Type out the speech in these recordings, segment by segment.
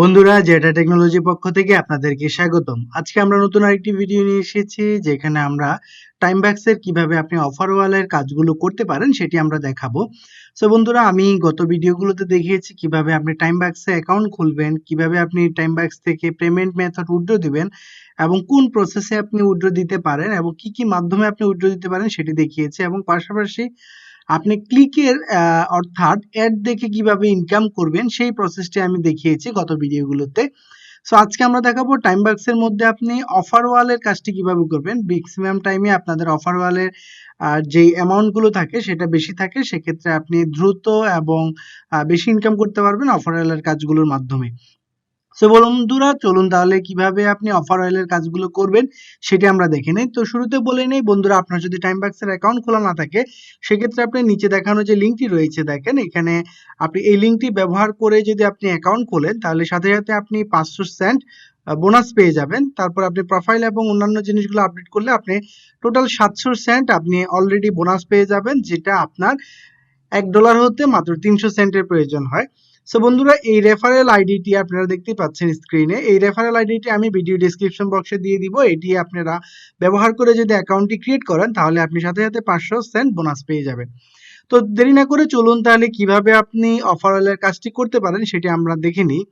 বন্ধুরা জেটা টেকনোলজি পক্ষ থেকে আপনাদেরকে স্বাগতম। আজকে আমরা নতুন আরেকটি ভিডিও নিয়ে এসেছি, যেখানে আমরা টাইম ব্যাক্সের কীভাবে আপনি অফার ওয়ালের কাজগুলো করতে পারেন সেটি আমরা দেখাবো। সো বন্ধুরা, আমি গত ভিডিওগুলোতে দেখিয়েছি কীভাবে আপনি টাইম ব্যাক্সে অ্যাকাউন্ট খুলবেন, কীভাবে আপনি টাইম ব্যাক্স থেকে পেমেন্ট মেথড উইথড্র দিবেন, এবং কোন প্রসেসে আপনি উইথড্র দিতে পারেন, এবং কি কি মাধ্যমে আপনি উইথড্র দিতে পারেন সেটি দেখিয়েছি, এবং পাশাপাশি আপনি ক্লিকের অর্থাৎ অ্যাড দেখে কীভাবে ইনকাম করবেন সেই প্রসেসটি আমি দেখিয়েছি গত ভিডিওগুলোতে সো আজকে আমরা দেখাবো টাইম বাক্সের মধ্যে আপনি অফার ওয়ালের কাজটি কীভাবে করবেন। ম্যাক্সিমাম টাইমে আপনাদের অফার ওয়ালের যে অ্যামাউন্টগুলো থাকে সেটা বেশি থাকে, সেক্ষেত্রে আপনি দ্রুত এবং বেশি ইনকাম করতে পারবেন অফার ওয়ালের কাজগুলোর মাধ্যমে। সো বন্ধুরা, চলুন তাহলে কীভাবে আপনি অফার অয়েলের কাজগুলো করবেন সেটি আমরা দেখে নেই। তো শুরুতে বলে নেই, বন্ধুরা, আপনার যদি টাইম বাক্সের অ্যাকাউন্ট খোলা না থাকে, সেক্ষেত্রে আপনি নিচে দেখানো যে লিঙ্কটি রয়েছে, দেখেন, এখানে আপনি এই লিঙ্কটি ব্যবহার করে যদি আপনি অ্যাকাউন্ট খোলেন, তাহলে সাথে সাথে আপনি পাঁচশো সেন্ট বোনাস পেয়ে যাবেন। তারপর আপনি প্রোফাইল এবং অন্যান্য জিনিসগুলো আপডেট করলে আপনি টোটাল সাতশো সেন্ট আপনি অলরেডি বোনাস পেয়ে যাবেন, যেটা আপনার এক ডলার হতে মাত্র তিনশো সেন্টের প্রয়োজন হয়। সো বন্ধুরা, এই রেফারেল আইডিটি আপনারা দেখতে পাচ্ছেন স্ক্রিনে এই রেফারেল আইডিটি আমি ভিডিও ডিসক্রিপশন বক্সে দিয়ে দিব। এটি আপনারা ব্যবহার করে যদি অ্যাকাউন্টটি ক্রিয়েট করেন, তাহলে আপনি সাথে সাথে পাঁচশো সেন্ট বোনাস পেয়ে যাবেন। তো, দেরি না করে চলুন তাহলে কীভাবে আপনি অফারেলের কাজটি করতে পারেন, সেটি আমরা দেখে নিই।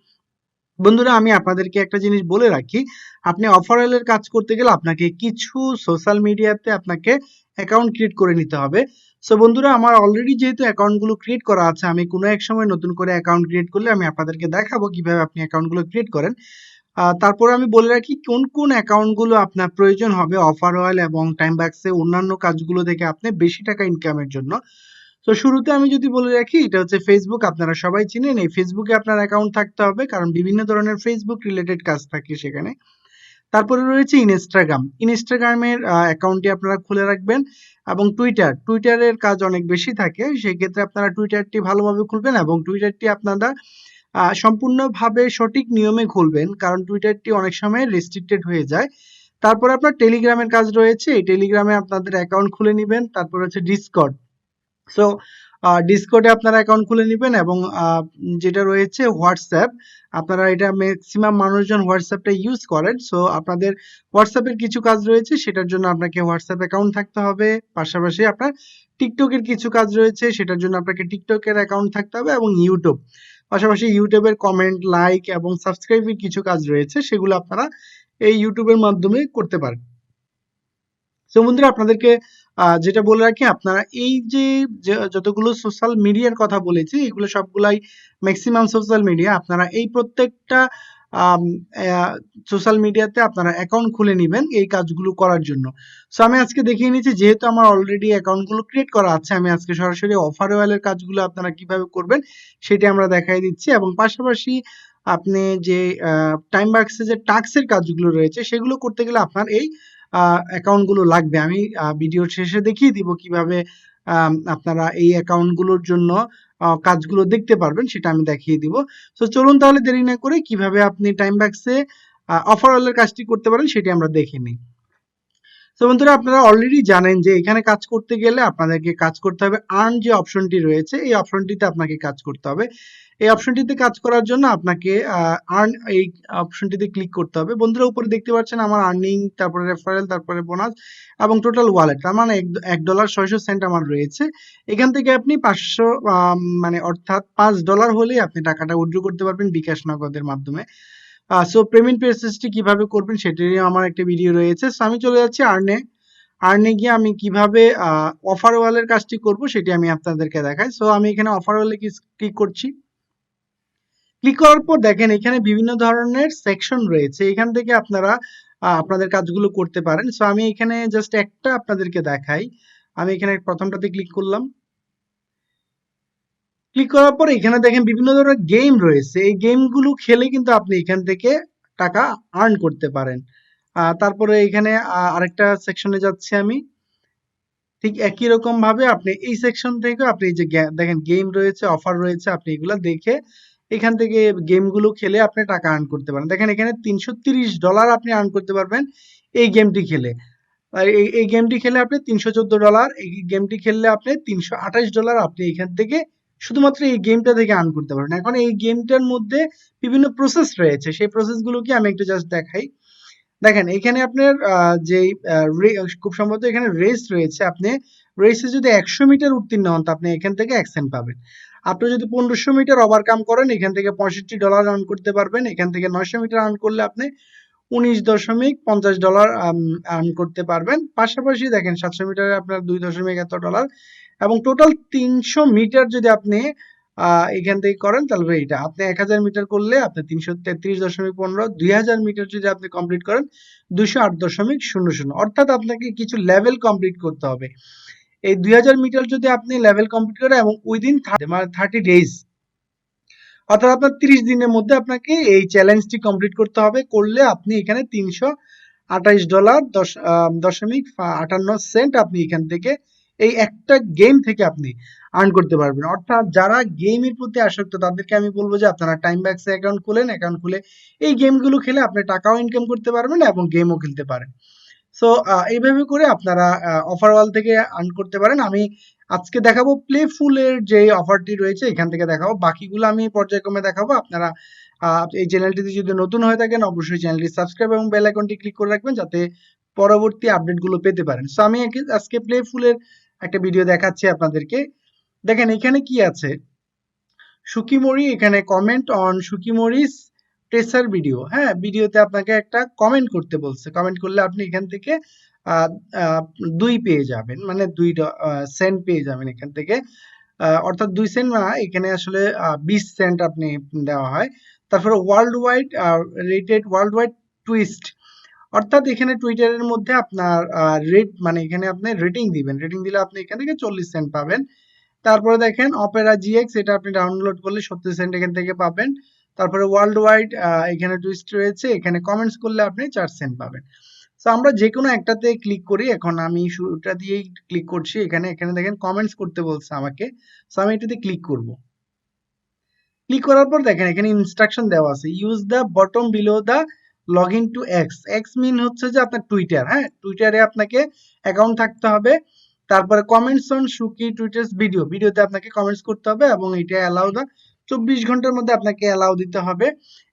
বন্ধুরা, আমি আপনাদেরকে একটা জিনিস বলে রাখি, আপনি অফারেলের কাজ করতে গেলে আপনাকে কিছু সোশ্যাল মিডিয়াতে আপনাকে অ্যাকাউন্ট ক্রিয়েট করে নিতে হবে। সো বন্ধুরা, আমার অলরেডি যেহেতু অ্যাকাউন্টগুলো ক্রিয়েট করা আছে, আমি কোনো এক সময় নতুন করে অ্যাকাউন্ট ক্রিয়েট করলে আমি আপনাদেরকে দেখাবো কীভাবে আপনি অ্যাকাউন্টগুলো ক্রিয়েট করেন। তারপরে আমি বলে রাখি কোন কোন অ্যাকাউন্টগুলো আপনার প্রয়োজন হবে অফার অয়েল এবং টাইম ব্যাক্সে অন্যান্য কাজগুলো থেকে আপনি বেশি টাকা ইনকামের জন্য। তো শুরুতে আমি যদি বলে রাখি, এটা হচ্ছে ফেসবুক আপনারা সবাই চিনেন, এই ফেসবুকে আপনার অ্যাকাউন্ট থাকতে হবে, কারণ বিভিন্ন ধরনের ফেসবুক রিলেটেড কাজ থাকে সেখানে। তারপরে রয়েছে ইনস্টাগ্রাম ইনস্টাগ্রামের অ্যাকাউন্টটি আপনারা খুলে রাখবেন এবং টুইটার টুইটারের কাজ অনেক বেশি থাকে সেই ক্ষেত্রে আপনারা টুইটারটি ভালোভাবে খুলবেন এবং টুইটারটি আপনারা সম্পূর্ণভাবে সঠিক নিয়মে খুলবেন, কারণ টুইটারটি অনেক সময় রেস্ট্রিক্টেড হয়ে যায়। তারপরে আপনার টেলিগ্রামের কাজ রয়েছে, এই টেলিগ্রামে আপনাদের অ্যাকাউন্ট খুলে নেবেন, তারপর হচ্ছে ডিসকর্ড সো ডিসকর্ডে আপনারা অ্যাকাউন্ট খুলে নেবেন এবং যেটা রয়েছে হোয়াটসঅ্যাপ আপনারা এটা ম্যাক্সিমাম মানুষজন হোয়াটসঅ্যাপটা ইউজ করেন। সো আপনাদের হোয়াটসঅ্যাপের কিছু কাজ রয়েছে, সেটার জন্য আপনাকে হোয়াটসঅ্যাপ অ্যাকাউন্ট থাকতে হবে। পাশাপাশি আপনার টিকটকের কিছু কাজ রয়েছে, সেটার জন্য আপনাকে টিকটকের অ্যাকাউন্ট থাকতে হবে এবং ইউটিউব পাশাপাশি ইউটিউবের কমেন্ট লাইক এবং সাবস্ক্রাইবের কিছু কাজ রয়েছে, সেগুলো আপনারা এই ইউটিউবের মাধ্যমে করতে পারেন। তো বন্ধুরা, আপনাদেরকে যেটা বলে রাখি, আপনারা এই যে যতগুলো সোশ্যাল মিডিয়ার কথা বলেছি, এগুলো সবগুলাই ম্যাক্সিমাম সোশ্যাল মিডিয়া আপনারা এই প্রত্যেকটা সোশ্যাল মিডিয়াতে আপনারা অ্যাকাউন্ট খুলে নেবেন এই কাজগুলো করার জন্য। সো আমি আজকে দেখিয়ে নিচ্ছি, যেহেতু আমার অলরেডি অ্যাকাউন্টগুলো ক্রিয়েট করা আছে, আমি আজকে সরাসরি অফার ওয়ালের কাজগুলো আপনারা কীভাবে করবেন, সেটি আমরা দেখাই দিচ্ছি। এবং পাশাপাশি আপনি যে টাইম বাক্সে যে টাক্সের কাজগুলো রয়েছে, সেগুলো করতে গেলে আপনার এই অ্যাকাউন্টগুলো লাগবে। আমি ভিডিওর শেষে দেখিয়ে দিব কীভাবে আপনারা এই অ্যাকাউন্টগুলোর জন্য কাজগুলো দেখতে পারবেন, সেটা আমি দেখিয়ে দিব। তো চলুন তাহলে দেরি না করে কীভাবে আপনি টাইম ব্যাক্সে অফার অলের কাজটি করতে পারেন, সেটি আমরা দেখে নিই। তো বন্ধুরা, আপনারা অলরেডি জানেন যে এখানে কাজ করতে গেলে আপনাদেরকে কাজ করতে হবে আর্ন যে অপশনটি রয়েছে, এই অপশনটিতে আপনাকে কাজ করতে হবে। এই অপশনটিতে কাজ করার জন্য আপনাকে আর্ন এই অপশনটিতে ক্লিক করতে হবে। বন্ধুরা, উপরে দেখতে পাচ্ছেন আমার আর্নিং তারপরে রেফারেল তারপরে বোনাস এবং টোটাল ওয়ালেট তার মানে এক ডলার ছয়শো সেন্ট আমার রয়েছে। এখান থেকে আপনি পাঁচশো মানে অর্থাৎ পাঁচ ডলার হলেই আপনি টাকাটা উইথড্র করতে পারবেন বিকাশ নগদের মাধ্যমে। সো পেমেন্ট প্রসেসটি কীভাবে করবেন সেটিরই আমার একটা ভিডিও রয়েছে। সো আমি চলে যাচ্ছি আর্নে আর্নে গিয়ে আমি কীভাবে অফার ওয়ালের কাজটি করব সেটি আমি আপনাদেরকে দেখাই। সো আমি এখানে অফার ওয়ালে ক্লিক করছি। ক্লিক করার পর দেখেন এখানে বিভিন্ন ধরনের সেকশন রয়েছে। এখান থেকে আপনারা আপনাদের কাজগুলো করতে পারেন। সো আমি এখানে জাস্ট একটা আপনাদেরকে দেখাই। আমি এখানে প্রথমটাতে ক্লিক করলাম। ক্লিক করার পর এখানে দেখেন বিভিন্ন ধরনের গেম রয়েছে। এই গেমগুলো খেলে কিন্তু আপনি এখান থেকে টাকা আর্ন করতে পারেন। তারপরে এখানে আরেকটা সেকশনে যাচ্ছি আমি। ঠিক একই রকম ভাবে আপনি এই সেকশন থেকে আপনি যে দেখেন গেম রয়েছে অফার রয়েছে, আপনি এগুলো দেখে এখান থেকে গেমগুলো খেলে আপনি টাকা আর্ন করতে পারেন। দেখেন এখানে তিনশো তিরিশ ডলার আপনি আর্ন করতে পারবেন এই গেমটি খেলে। এই এই গেমটি খেলে আপনি তিনশো চোদ্দ ডলার এই গেমটি খেললে আপনি তিনশো আঠাশ ডলার আপনি এখান থেকে শুধুমাত্র এই গেমটা থেকে আর্ন করতে পারবেন। এখন এই গেমটার মধ্যে বিভিন্ন প্রসেস রয়েছে। সেই প্রসেসগুলোকে আমি একটু জাস্ট দেখাই। দেখেন এখানে আপনার আহ, খুব সম্ভবত এখানে রেস রয়েছে। আপনি রেসে যদি একশো মিটার উত্তীর্ণ হন আপনি এখান থেকে এক সেন্ট পাবেন। আপনি যদি পনেরোশো মিটার ওভারকাম করেন এখান থেকে পঁয়ষট্টি ডলার আর্ন করতে পারবেন। এখান থেকে নয়শো মিটার আর্ন করলে আপনি উনিশ দশমিক পঞ্চাশ ডলার আর্ন করতে পারবেন। পাশাপাশি দেখেন সাতশো মিটারে আপনার দুই দশমিক এত ডলার এবং টোটাল তিনশো মিটার যদি আপনি এখান থেকে করেন, তাহলে এটা, আপনি এক হাজার মিটার করলে আপনি তিনশো তেত্রিশ দশমিক পনেরো, দুই হাজার মিটার যদি আপনি কমপ্লিট করেন, দুইশো আট দশমিক শূন্য শূন্য। অর্থাৎ আপনাকে কিছু লেভেল কমপ্লিট করতে হবে। এই দুই হাজার মিটার যদি আপনি লেভেল কমপ্লিট করেন এবং উইদিন মানে থার্টি ডেজ অর্থাৎ আপনার তিরিশ দিনের মধ্যে আপনাকে এই চ্যালেঞ্জটি কমপ্লিট করতে হবে। করলে আপনি এখানে তিনশো আঠাইশ ডলার দশ দশমিক আটান্ন সেন্ট আপনি এখান থেকে এই একটা গেম থেকে আপনি আর্ন করতে পারবেন। অর্থাৎ যারা গেমের প্রতি আসক্ত, তাদেরকে আমি বলব যে আপনারা টাইম ব্যাক্সে অ্যাকাউন্ট খুলেন অ্যাকাউন্ট খুলে এই গেমগুলো খেলে আপনি টাকাও ইনকাম করতে পারবেন এবং গেমও খেলতে পারেন। সো এইভাবে করে আপনারা অফার ওয়াল থেকে আর্ন করতে পারেন। আমি আজকে দেখাবো প্লেফুলের যে অফারটি রয়েছে, এখান থেকে দেখাবো। বাকিগুলো আমি পর্যায়ক্রমে দেখাবো। আপনারা এই চ্যানেলটিতে যদি নতুন হয়ে থাকেন, অবশ্যই চ্যানেলটি সাবস্ক্রাইব এবং বেল আইকনটি ক্লিক করে রাখবেন, যাতে পরবর্তী আপডেটগুলো পেতে পারেন। সো আমি আজকে- আজকে প্লেফুলের একটা ভিডিও দেখাচ্ছি আপনাদেরকে। দেখেন, এখানে কি আছে? সুকিমরি, এখানে কমেন্ট অন সুকিমরিস প্রেসার ভিডিও হ্যাঁ ভিডিওতে আপনাকে একটা কমেন্ট করতে বলছে। কমেন্ট করলে আপনি এখান থেকে দুই পেয়ে যাবেন। মানে দুই সেন্ট পেয়ে যাবেন এখান থেকে। অর্থাৎ দুই সেন্ট না, এখানে আসলে বিশ সেন্ট আপনি দেওয়া হয়। তারপরে world wide rated world wide twist অর্থাৎ এখানে টুইটারের মধ্যে আপনার রেট মানে এখানে আপনি রেটিং দিবেন। রেটিং দিলে আপনি এখান থেকে চল্লিশ সেন্ট পাবেন। তারপরে দেখেন অপেরা জিএক্স এটা আপনি ডাউনলোড করলে সত্তর সেন্ট এখান থেকে পাবেন। তারপরে ওয়ার্ল্ড ওয়াইড এখানে টুইস্ট রয়েছে, এখানে কমেন্টস করলে আপনি চার সেন্ট পাবেন। তো আমরা যে কোনো একটাতে ক্লিক করি, এখন আমি শুরুটা দিয়েই ক্লিক করছি। এখানে এখানে দেখেন কমেন্টস করতে বলছে আমাকে। সো আমি এটাতে ক্লিক করব। ক্লিক করার পর দেখেন, এখানে ইনস্ট্রাকশন দেওয়া আছে। Use the bottom below the log in to X X mean হচ্ছে যে আপনার টুইটার হ্যাঁ? টুইটারে আপনাকে অ্যাকাউন্ট থাকতে হবে। তারপরে comments on Suki Twitter's video ভিডিওতে আপনাকে কমেন্টস করতে হবে এবং এটা অ্যালাউ দা চব্বিশ ঘণ্টার মধ্যে আপনাকে অ্যালাউ দিতে হবে।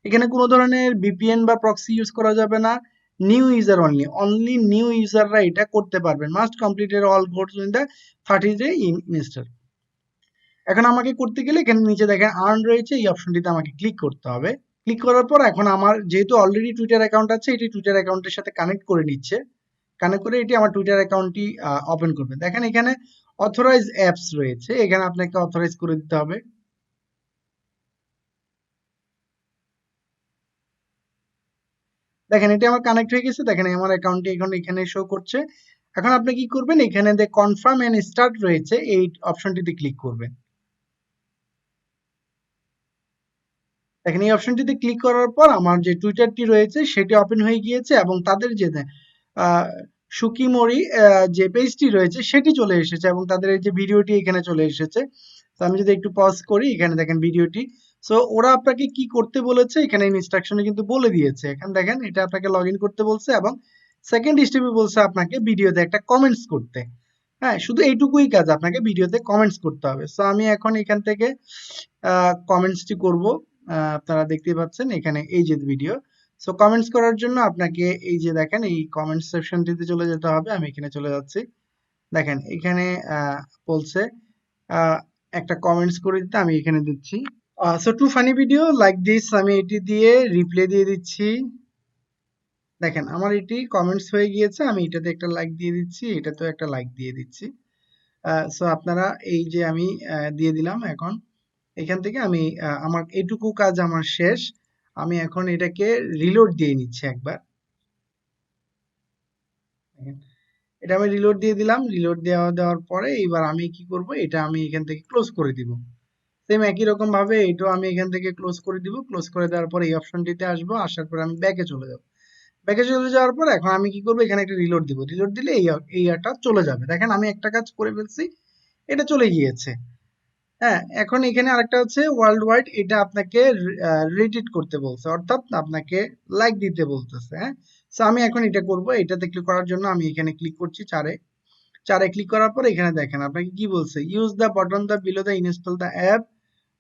এখানে কোনো ধরনের বিপিএন বা প্রক্সি ইউজ করা যাবে না। New user only only new ইউজাররা এটা করতে পারবেন। Must completed all codes in the thirty day ইনস্টার এখন আমাকে করতে গেলে এখানে নিচে দেখেন আর্ন রয়েছে, এই অপশনটিতে আমাকে ক্লিক করতে হবে। ক্লিক করার পর এখন আমার যেহেতু অলরেডি টুইটার অ্যাকাউন্ট আছে, এটি টুইটার অ্যাকাউন্টের সাথে কানেক্ট করে নিচ্ছে। কানেক্ট করে এটি আমার টুইটার অ্যাকাউন্টটি ওপেন করবে। দেখেন এখানে অথরাইজ অ্যাপস রয়েছে, এখানে আপনাকে অথরাইজ করে দিতে হবে। দেখেন এটি আমার কানেক্ট হয়ে গেছে, দেখেন আমার অ্যাকাউন্টটি এখন এখানে শো করছে। এখন আপনি কি করবেন? এখানে যে কনফার্ম এন্ড স্টার্ট রয়েছে, এই অপশনটিতে ক্লিক করবেন। দেখেন এই অপশনটিতে ক্লিক করার পর আমার যে টুইটারটি রয়েছে, সেটি ওপেন হয়ে গিয়েছে এবং তাদের যে সুকিমরি যে পেজটি রয়েছে, সেটি চলে এসেছে এবং তাদের এই যে ভিডিওটি এখানে চলে এসেছে। তো আমি যদি একটু পজ করি, এখানে দেখেন ভিডিওটি সো ওরা আপনাকে কি করতে বলেছে? এখানে ইনস্ট্রাকশনে কিন্তু বলে দিয়েছে। এখানে দেখেন, এটা আপনাকে লগ করতে বলছে এবং সেকেন্ড স্টেপে বলছে আপনাকে ভিডিওতে একটা কমেন্টস করতে। হ্যাঁ শুধু এইটুকুই কাজ, আপনাকে ভিডিওতে কমেন্টস করতে হবে। সো আমি এখন এখান থেকে কমেন্টসটি করব। আপনারা দেখতেই পাচ্ছেন এখানে এই যে ভিডিও সো কমেন্টস করার জন্য আপনাকে এই যে দেখেন, এই কমেন্ট সেকশনটিতে চলে যেতে হবে, আমি এখানে চলে যাচ্ছি। দেখেন, এখানে বলছে একটা কমেন্টস করে দিতে আমি এখানে দিচ্ছি। So two funny video like this আমি এটি দিয়ে রিপ্লে দিয়ে দিচ্ছি। দেখেন, আমার এটি কমেন্টস হয়ে গিয়েছে, আমি এটাতে একটা লাইক দিয়ে দিচ্ছি, এটাতেও একটা লাইক দিয়ে দিচ্ছি। সো আপনারা এই যে আমি দিয়ে দিলাম এখন। এখান থেকে আমি আমার এটুকু কাজ আমার শেষ। আমি এখন এটাকে রিলোড দিয়ে নিচ্ছি একবার। এটা আমি রিলোড দিয়ে দিলাম। রিলোড দেওয়া, দেওয়ার পরে এবার আমি কি করব? এটা আমি এখান থেকে ক্লোজ করে দিব। সেম একই রকম ভাবে এটাও আমি এখান থেকে ক্লোজ করে দিব। ক্লোজ করে দেওয়ার পরে এই অপশনটিতে আসব। আসার পরে আমি ব্যাকে চলে যাব। ব্যাকে চলে যাওয়ার পর এখন আমি কি করব? এখানে একটা রিলোড দিব। রিলোড দিলে এই এই চলে যাবে। দেখেন, আমি একটা কাজ করে ফেলছি। এটা চলে গিয়েছে। হ্যাঁ এখন এখানে আরেকটা হচ্ছে ওয়ার্ল্ড ওয়াইড এটা আপনাকে রেটেড করতে বলছে, অর্থাৎ আপনাকে লাইক দিতে বলতেছে হ্যাঁ? সো আমি এখন এটা করব, এটাতে ক্লিক করার জন্য আমি এখানে ক্লিক করছি চারে। চারে ক্লিক করার পর এখানে দেখেন, আপনাকে কি বলছে? Use the button the below the install the app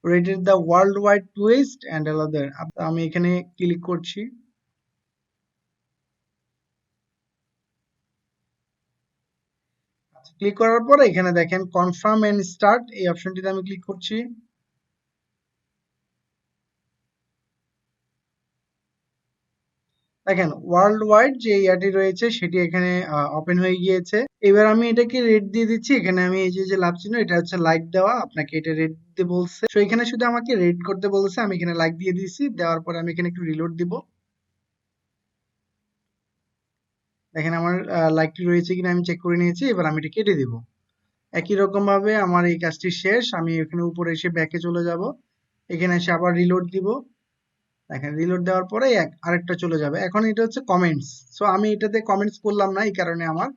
rated the world wide twist and আলাদার আমি এখানে ক্লিক করছি। ক্লিক করার পরে এখানে দেখেন কনফার্ম এন্ড স্টার্ট এই অপশনটিতে আমি ক্লিক করছি। দেখেন ওয়ার্ল্ড ওয়াইড যে ইয়ারটি রয়েছে সেটি এখানে ওপেন হয়ে গিয়েছে। এবার আমি এটাকে রেড দিয়ে দিচ্ছি। এখানে আমি এই যে লাভ চিহ্ন, এটা হচ্ছে লাইক দেওয়া। আপনাকে এটা রেড দিতে বলছে। তো এখানে শুধু আমাকে রেড করতে বলছে। আমি এখানে লাইক দিয়ে দিয়েছি। দেওয়ার পরে আমি এখানে একটু রিলোড দিব। দেখেন আমার লাইকটি রয়েছে কিনা আমি চেক করে নিয়েছি, এবার আমি এটা কেটে দিব। একই রকম ভাবে আমার এই কাজটি শেষ, আমি এখানে উপরে এসে ব্যাকে চলে যাব। এখানে এসে আবার রিলোড দিব। দেখেন রিলোড দেওয়ার পরে এক, আরেকটা চলে যাবে। এখন এটা হচ্ছে কমেন্টস সো আমি এটাতে কমেন্টস করলাম না, এই কারণে আমার।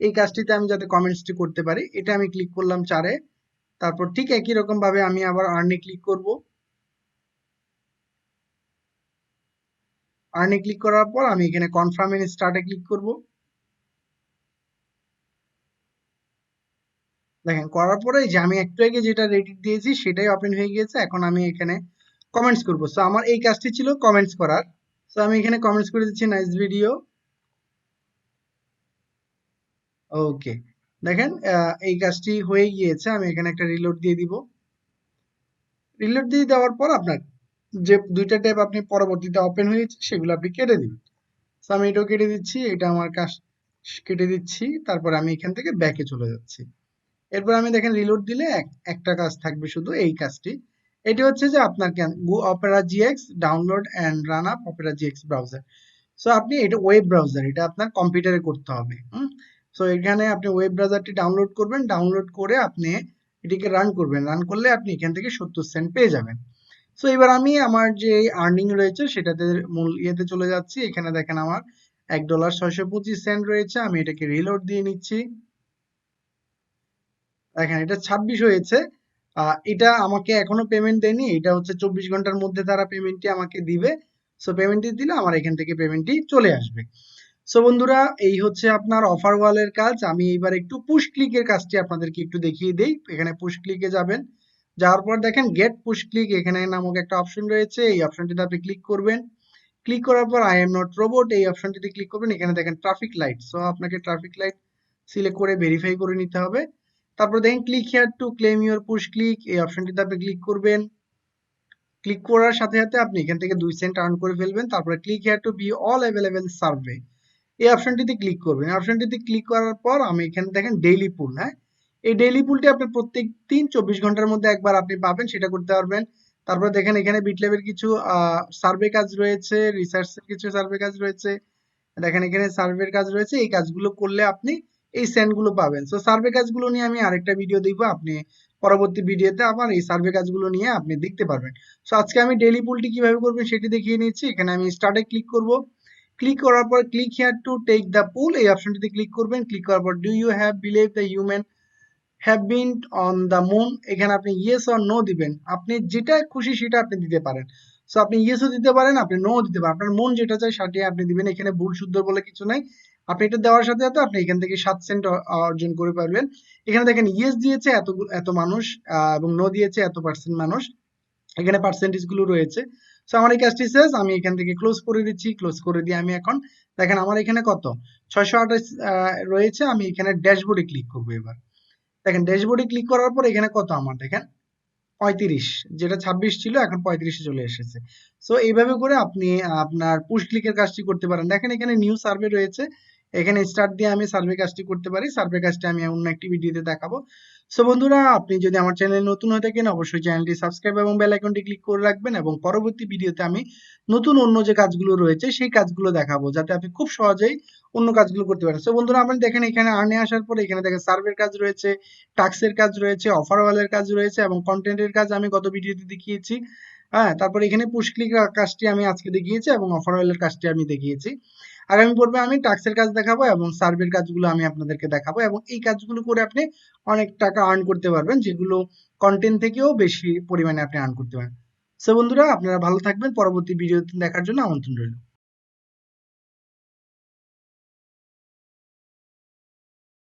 এই কাজটিতে আমি যাতে কমেন্টসটি করতে পারি, এটা আমি ক্লিক করলাম চারে। তারপর ঠিক একই রকম ভাবে আমি আবার আর্নে ক্লিক করব। আর্নে ক্লিক করার পর আমি এখানে কনফার্ম ইন স্টার্টে ক্লিক করব। দেখেন, করার পরে যে আমি একটু আগে যেটা রেডিট দিয়েছি সেটাই ওপেন হয়ে গিয়েছে, এখন আমি এখানে কমেন্টস করব। সো আমার এই কাজটি ছিল কমেন্টস করার। সো আমি এখানে কমেন্টস করে দিচ্ছি নাইস ভিডিও ওকে দেখেন এই কাজটি হয়ে গিয়েছে, আমি এখানে একটা রিলোড দিয়ে দিব। রিলোড দিয়ে দেওয়ার পর আপনার যে দুইটা ট্যাব আপনি পরবর্তীতে ওপেন হয়েছে সেগুলো আপনি কেটে দিবেন। সো আমি এটাও কেটে দিচ্ছি, এটা আমার কাজ কেটে দিচ্ছি, তারপর আমি এখান থেকে ব্যাকে চলে যাচ্ছি। এরপর আমি দেখেন রিলোড দিলে একটা কাজ থাকবে শুধু এই কাজটি। এটি হচ্ছে যে আপনার go Opera GX download and run up Opera GX browser so আপনি এটা ওয়েব ব্রাউজার এটা আপনার কম্পিউটারে করতে হবে সো এখানে আপনি ওয়েব ব্রাউজারটি ডাউনলোড করবেন ডাউনলোড করে আপনি এটিকে রান করবেন। রান করলে আপনি এখান থেকে সত্তর সেন্ট পেয়ে যাবেন। সো এবার আমি আমার যে আর্নিং রয়েছে, সেটাতে মূল ইয়েতে চলে যাচ্ছি। এখানে দেখেন আমার এক ডলার ছয়শো পঁচিশ সেন্ট রয়েছে। আমি এটাকে রিলোড দিয়ে নিচ্ছি। দেখেন, এটা ছাব্বিশ হয়েছে। এটা আমাকে এখনও পেমেন্ট দেয়নি। এটা হচ্ছে চব্বিশ ঘণ্টার মধ্যে তারা পেমেন্টটি আমাকে দিবে। সো পেমেন্টটি দিলে আমার এখান থেকে পেমেন্টটি চলে আসবে। সো বন্ধুরা, এই হচ্ছে আপনার অফার ওয়ালের কাজ। আমি এবার একটু পুশ ক্লিকের কাজটি আপনাদেরকে একটু দেখিয়ে দেই। এখানে পুশ ক্লিকে যাবেন। যাওয়ার পর দেখেন গেট পুশ ক্লিক এখানে নামক একটা অপশন রয়েছে। এই অপশনটিতে আপনি ক্লিক করবেন। ক্লিক করার পর আই এম নট রোবট এই অপশনটিতে ক্লিক করবেন। এখানে দেখেন ট্রাফিক লাইট সো আপনাকে ট্রাফিক লাইট সিলেক্ট করে ভেরিফাই করে নিতে হবে। তারপর দেখেন click here to claim your push click এই অপশনটিতে আপনি ক্লিক করবেন। ক্লিক করার সাথে সাথে আপনি এখান থেকে দুই সেন্ট আর্ন করে ফেলবেন। তারপরে click here to be all available survey এই অপশনটিতে ক্লিক করবেন। অপশনটিতে ক্লিক করার পর আমি এখানে দেখেন ডেইলি পুল হ্যাঁ? এই ডেইলি পুলটি আপনি প্রত্যেক দিন চব্বিশ ঘণ্টার মধ্যে একবার আপনি পাবেন, সেটা করতে পারবেন। তারপর দেখেন এখানে বিটলেবের কিছু সার্ভে কাজ রয়েছে রিসার্চের কিছু সার্ভে কাজ রয়েছে। দেখেন এখানে সার্ভের কাজ রয়েছে, এই কাজগুলো করলে আপনি এই সেন্ডগুলো পাবেন। সো সার্ভে কাজগুলো নিয়ে আমি আরেকটা ভিডিও দিব আপনি পরবর্তী ভিডিওতে আবার এই সার্ভে কাজগুলো নিয়ে আপনি দেখতে পারবেন। সো আজকে আমি ডেইলি পুলটি কীভাবে করবেন সেটি দেখিয়ে নিচ্ছি। এখানে আমি স্টার্টে ক্লিক করব। ক্লিক করার পর click here to take the poll এই অপশনটিতে ক্লিক করবেন। ক্লিক করার পর do you have believe the human have been on the moon এখানে আপনি ইয়েস অর নো দিবেন। আপনি যেটা খুশি সেটা আপনি দিতে পারেন। সো আপনি ইয়েসও দিতে পারেন, আপনি নো দিতে পারেন। আপনার মন যেটা চায় সেটাই আপনি দিবেন। এখানে ভুল, শুদ্ধ বলে কিছু নাই। আপনি এটা দেওয়ার সাথে সাথে আপনি এখান থেকে সাত সেন্ট অর্জন করে পারবেন এখানে দেখেন ইয়েস দিয়েছে এত এত মানুষ এবং নো দিয়েছে এত পার্সেন্ট মানুষ। এখানে পার্সেন্টেজগুলো রয়েছে। সো আমার এই কাজটি শেষ। আমি এখান থেকে ক্লোজ করে দিচ্ছি। ক্লোজ করে দিয়ে আমি এখন, দেখেন আমার এখানে কত? ছয়শো আঠাশ রয়েছে। আমি এখানে ড্যাশবোর্ডে ক্লিক করব এবার। দেখেন ড্যাশবোর্ডে ক্লিক করার পর এখানে কত আমার দেখেন, পঁয়ত্রিশ, যেটা ছাব্বিশ ছিল, এখন পঁয়ত্রিশে চলে এসেছে। সো এইভাবে করে আপনি, আপনার পুশ ক্লিকের কাজটি করতে পারেন। দেখেন, এখানে নিউ সার্ভে রয়েছে। এখানে স্টার্ট দিয়ে আমি সার্ভে কাজটি করতে পারি। সার্ভে কাজটি আমি অন্য একটি ভিডিওতে দেখাবো। সো বন্ধুরা, আপনি যদি আমার চ্যানেল নতুন হয়ে থাকেন, অবশ্যই চ্যানেলটি সাবস্ক্রাইব এবং বেল আইকনটি ক্লিক করে রাখবেন এবং পরবর্তী ভিডিওতে আমি নতুন অন্য যে কাজগুলো রয়েছে, সেই কাজগুলো দেখাবো, যাতে আপনি খুব সহজেই অন্য কাজগুলো করতে পারেন। সো বন্ধুরা, আপনি দেখেন এখানে আর্নে আসার পরে এখানে দেখেন সার্ভের কাজ রয়েছে টাক্সের কাজ রয়েছে অফার ওয়ালের কাজ রয়েছে এবং কন্টেন্টের কাজ আমি গত ভিডিওতে দেখিয়েছি। হ্যাঁ তারপর এখানে পুশ ক্লিক কাজটি আমি আজকে দেখিয়েছি এবং অফার ওয়ালের কাজটি আমি দেখিয়েছি। আগামী পর্বে আমি টাক্সের কাজ দেখাবো এবং সার্ভের কাজগুলো আমি আপনাদেরকে দেখাবো এবং এই কাজগুলো করে আপনি অনেক টাকা আর্ন করতে পারবেন, যেগুলো কন্টেন্ট থেকেও বেশি পরিমাণে আপনি আর্ন করতে পারেন সো বন্ধুরা, আপনারা ভালো থাকবেন। পরবর্তী ভিডিও দেখার জন্য আমন্ত্রণ রইল।